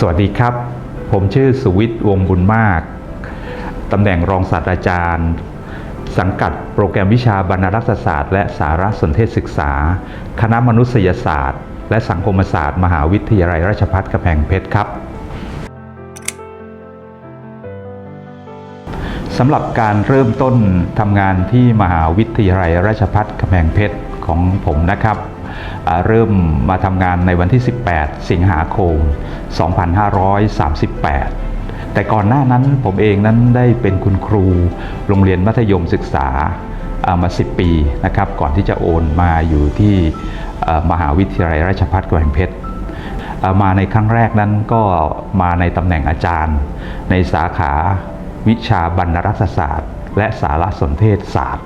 สวัสดีครับ ผมชื่อสุวิทย์วงบุญมาก ตำแหน่งรองศาสตราจารย์ สังกัดโปรแกรมวิชาบรรณารักษศาสตร์ และสารสนเทศศึกษา คณะมนุษยศาสตร์ และสังคมศาสตร์ มหาวิทยาลัยราชภัฏกำแพงเพชรครับสำหรับการเริ่มต้นทำงานที่มหาวิทยาลัยราชภัฏกำแพงเพชรของผมนะครับ เริ่มมาทำงานในวันที่ 18 สิงหาคม 2538 แต่ก่อนหน้านั้นผมเองนั้นได้เป็นคุณครู โรงเรียนมัธยมศึกษามา 10 ปีนะครับก่อนที่จะโอนมาอยู่ที่มหาวิทยาลัยราชภัฏกำแพงเพชรมาในครั้งแรกนั้นก็มาในตำแหน่งอาจารย์ ในสาขาวิชาบรรณรักษศาสตร์ และสารสนเทศศาสตร์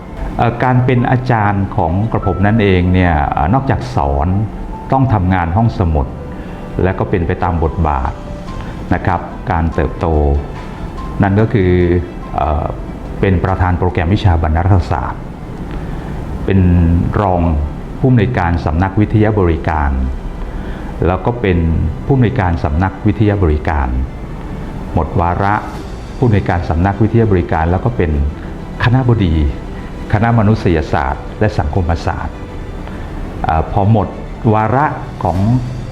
การเป็นอาจารย์ของกระผมนั่นเองเนี่ยนอกจากสอนต้องทำงานห้องสมุด และก็เป็นไปตามบทบาทนะครับการเติบโต นั่นก็คือเอเป็นประธานโปรแกรมวิชาบรรณรักษศาสตร์ เป็นรองผู้อำนวยการสำนักวิทยาบริการ แล้วก็เป็นผู้อำนวยการสำนักวิทยาบริการ หมดวาระผู้อำนวยการสำนักวิทยาบริการ แล้วก็เป็นคณะบดี คณะมนุษยศาสตร์ และสังคมศาสตร์อพอหมดวาระของ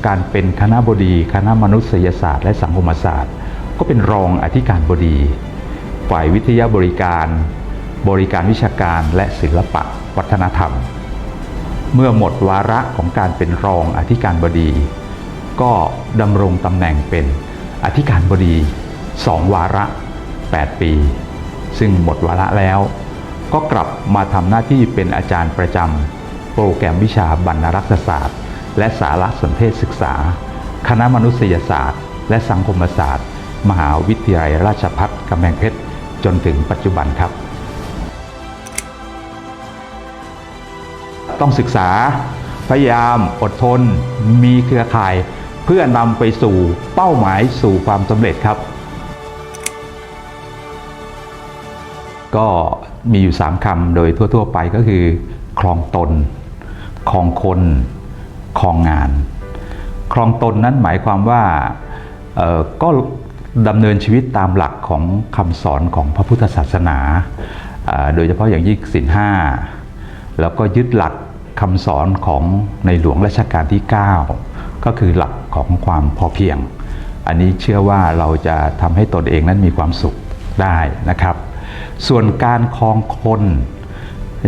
การเป็นคณะบดีคณะมนุษยศาสตร์ และสังคมศาสตร์ ก็เป็นรองอธิการบดี ฝ่ายวิทยาบริการ บริการวิชาการและศิลปะวัฒนธรรม เมื่อหมดวาระของการเป็นรองอธิการบดี ก็ดำรงตำแหน่งเป็นอธิการบดี 2 วาระ 8 ปี ซึ่งหมดวาระแล้ว ก็กลับมาทำหน้าที่เป็นอาจารย์ประจำโปรแกรมวิชาบรรณรักษศาสตร์ และสารสนเทศศึกษา คณะมนุษยศาสตร์ และสังคมศาสตร์ มหาวิทยาลัยราชภัฏกำแพงเพชรจนถึงปัจจุบันครับ ต้องศึกษาพยายามอดทน มีเครือข่าย เพื่อนำไปสู่เป้าหมายสู่ความสำเร็จครับ ก็ มีอยู่ 3คำโดยทั่ว ๆ ไปก็คือ คลองตน คลองคน คลองงาน คลองตนนั้นหมายความว่าก็ดำเนินชีวิตตามหลักของคำสอนของพระพุทธศาสนาอ่าโดยเฉพาะอย่างยิ่งศีลห้าแล้วก็ยึดหลักคำสอนของในหลวงรัชกาลที่ 9 ก็คือหลักของความพอเพียง อันนี้เชื่อว่าเราจะทำให้ตนเองนั้นมีความสุขได้นะครับ ส่วนการคลองคน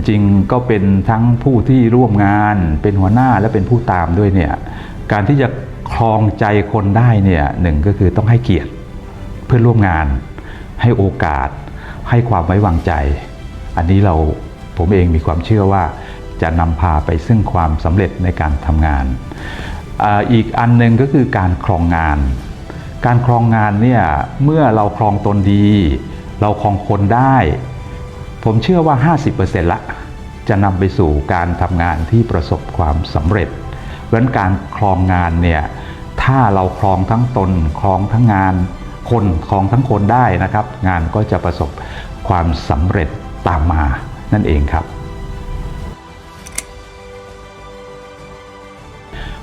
จริงก็เป็นทั้งผู้ที่ร่วมงานเป็นหัวหน้าและเป็นผู้ตามด้วยเนี่ยการที่จะคลองใจคนได้เนี่ยหนึ่งก็คือต้องให้เกียรติเพื่อนร่วมงาน ให้โอกาส ให้ความไว้วางใจ อันนี้เราผมเองมีความเชื่อว่าจะนำพาไปซึ่งความสำเร็จในการทำงานออีกอันหนึ่งก็คือการครองงาน การครองงานเนี่ยเมื่อเราครองตนดี เราคองคนได้ ผมเชื่อว่า 50%ละจะนำไปสู่การทำงานที่ประสบความสำเร็จเพราะนั้นการครองงานเนี่ยถ้าเราครองทั้งตนครองทั้งงานคนครองทั้งคนได้นะครับ งานก็จะประสบความสำเร็จตามมานั่นเองครับ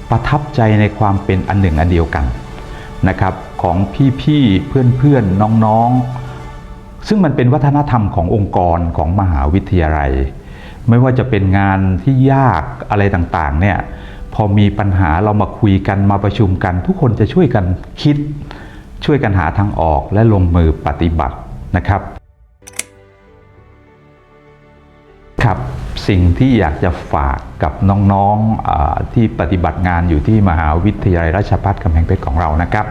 ประทับใจในความเป็นอันหนึ่งอันเดียวกันนะครับของพี่ๆเพื่อนๆน้องๆ ซึ่งมันเป็นวัฒนธรรมขององค์กรของมหาวิทยาลัย ไม่ว่าจะเป็นงานที่ยากอะไรต่างๆเนี่ยพอมีปัญหาเรามาคุยกันมาประชุมกัน ทุกคนจะช่วยกันคิด ช่วยกันหาทางออกและลงมือปฏิบัตินะครับ ครับสิ่งที่อยากจะฝากกับน้องๆที่ปฏิบัติงานอยู่ที่มหาวิทยาลัยราชภัฏกำแพงเพชรของเรานะครับ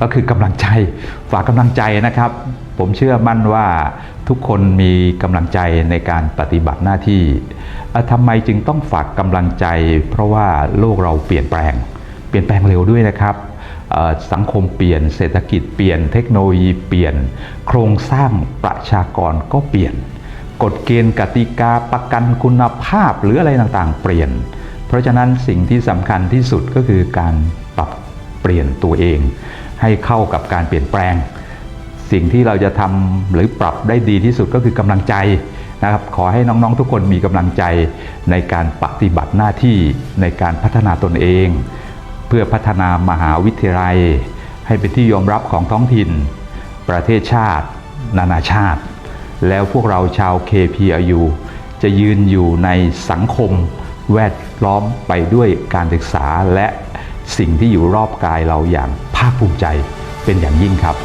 ก็คือกำลังใจฝากกำลังใจนะครับ ผมเชื่อมั่นว่าทุกคนมีกำลังใจในการปฏิบัติหน้าที่ทำไมจึงต้องฝากกำลังใจ เพราะว่าโลกเราเปลี่ยนแปลง เปลี่ยนแปลงเร็วด้วยนะครับสังคมเปลี่ยนเศรษฐกิจเปลี่ยนเทคโนโลยีเปลี่ยน โครงสร้างประชากรก็เปลี่ยน กฎเกณฑ์กติกาประกันคุณภาพหรืออะไรต่างๆ เปลี่ยน เพราะฉะนั้นสิ่งที่สำคัญที่สุดก็คือการปรับเปลี่ยนตัวเอง ให้เข้ากับการเปลี่ยนแปลง สิ่งที่เราจะทำหรือปรับได้ดีที่สุดก็คือกำลังใจนะครับขอให้น้องๆทุกคนมีกำลังใจในการปฏิบัติหน้าที่ในการพัฒนาตนเอง เพื่อพัฒนามหาวิทยาลัย ให้เป็นที่ยอมรับของท้องถิ่น ประเทศชาติ นานาชาติ แล้วพวกเราชาว KPIU จะยืนอยู่ในสังคมแวดล้อมไปด้วยการศึกษาและสิ่งที่อยู่รอบกายเราอย่างภาคภูมิใจเป็นอย่างยิ่งครับ